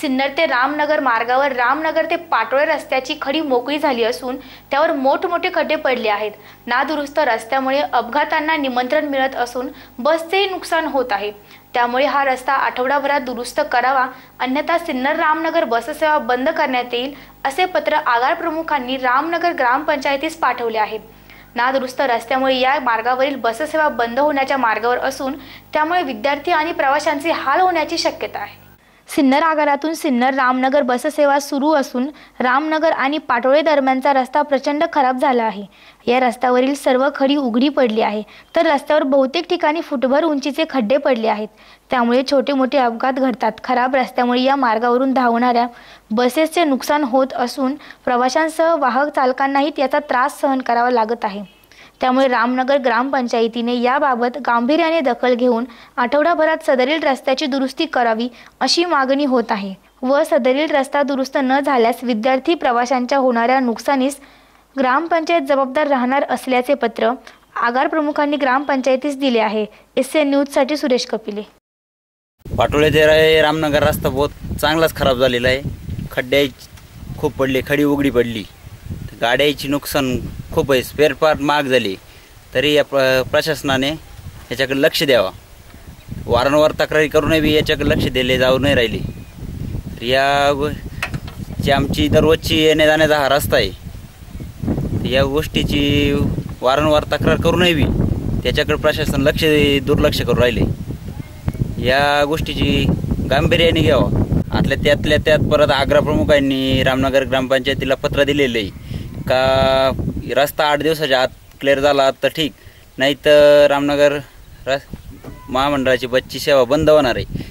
सिन्नर ते रामनगर मार्गावर रामनगर ते पाटोळे रस्त्याची खडी मोकळी झाली असून त्यावर मोठमोठे खड्डे पडले आहेत. नादुरुस्त रस्त्यामुळे अपघातांना निमंत्रण मिळत असून बसचेही नुकसान होत आहे. त्यामुळे हा रस्ता आठवडाभरात दुरुस्त करावा अन्यथा सिन्नर रामनगर बससेवा बंद करण्यात येईल असे पत्र आगार प्रमुखांनी रामनगर ग्रामपंचायतीस पाठवले आहे. नादुरुस्त रस्त्यामुळे या मार्गावरील बससेवा बंद होण्याच्या मार्गावर असून त्यामुळे विद्यार्थी आणि प्रवाशांचे हाल होण्याची शक्यता आहे. सिन्नर आगारातून सिन्नर रामनगर बससेवा सुरू असून रामनगर आणि पाटोळे दरम्यानचा रस्ता प्रचंड खराब झाला आहे. या रस्त्यावरील सर्व खडी उघडी पडली आहे. तर रस्त्यावर बहुतेक ठिकाणी फुटभर उंचीचे खड्डे पडले आहेत. त्यामुळे छोटे मोठे अपघात घडतात. खराब रस्त्यामुळे या मार्गावरून धावणाऱ्या बसेसचे नुकसान होत असून प्रवाशांसह वाहक चालकांनाही त्याचा त्रास सहन करावा लागत आहे. त्यामुळे रामनगर ग्रामपंचायतीने याबाबत गांभीर्याने दखल घेऊन आठवडाभरात सदरील रस्त्याची दुरुस्ती करावी अशी मागणी होत आहे व सदरील रस्ता दुरुस्त न झाल्यास विद्यार्थी प्रवाशांच्या होणाऱ्या नुकसानीस ग्रामपंचायत जबाबदार राहणार असल्याचे पत्र आगार प्रमुखांनी ग्रामपंचायतीस दिले आहे. एस एन न्यूजसाठी सुरेश कपिले. पाटोळे ते रामनगर रस्ता बहुत चांगलाच खराब झालेला आहे. खड्ड्याची खूप पडले खडी उघडी पडली. गाड्याची नुकसान खूप आहे स्पेअर पार्ट महाग झाली. तरी या प्र प्रशासनाने याच्याकडे लक्ष द्यावा. वारंवार तक्रारी करूनही बी याच्याकडे लक्ष दिले जाऊ नाही राहिले. तर या जी आमची दररोजची येण्या जाण्याचा हा रस्ता आहे या गोष्टीची वारंवार तक्रार करूनही बी. त्याच्याकडे प्रशासन लक्ष दुर्लक्ष करून राहिले. या गोष्टीची गांभीर्याने घ्यावा. आतल्या त्यातल्या त्यात परत आग्रा प्रमुखांनी रामनगर ग्रामपंचायतीला पत्र दिलेलं आहे का रस्ता आठ दिवसाच्या आत क्लिअर झाला तर ठीक. नाही तर रामनगर रस महामंडळाची बसची सेवा बंद होणार आहे.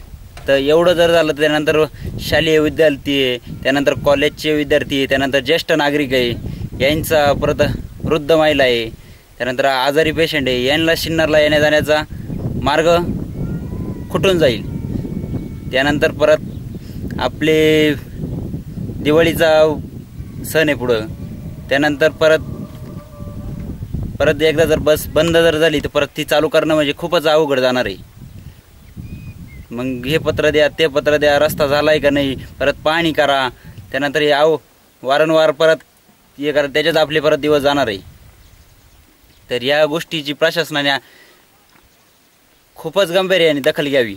तर एवढं जर झालं तर त्यानंतर शालेय विद्यार्थी आहे त्यानंतर कॉलेजचे विद्यार्थी आहे त्यानंतर ज्येष्ठ नागरिक आहे यांचा परत वृद्ध महिला आहे त्यानंतर आजारी पेशंट आहे यांना शिन्नरला येण्या जाण्याचा मार्ग खुटून जाईल. त्यानंतर परत आपले दिवाळीचा सण आहे पुढं. त्यानंतर परत परत एकदा जर बस बंद जर झाली तर परत ती चालू करणं म्हणजे खूपच अवघड जाणार आहे. मग हे पत्र द्या ते पत्र द्या रस्ता झाला आहे का नाही परत पाणी करा. त्यानंतर हे आव वारंवार परत हे करा त्याच्यात आपले परत दिवस जाणार आहे. तर या गोष्टीची प्रशासनाने खूपच गंभीर्याने दखल घ्यावी.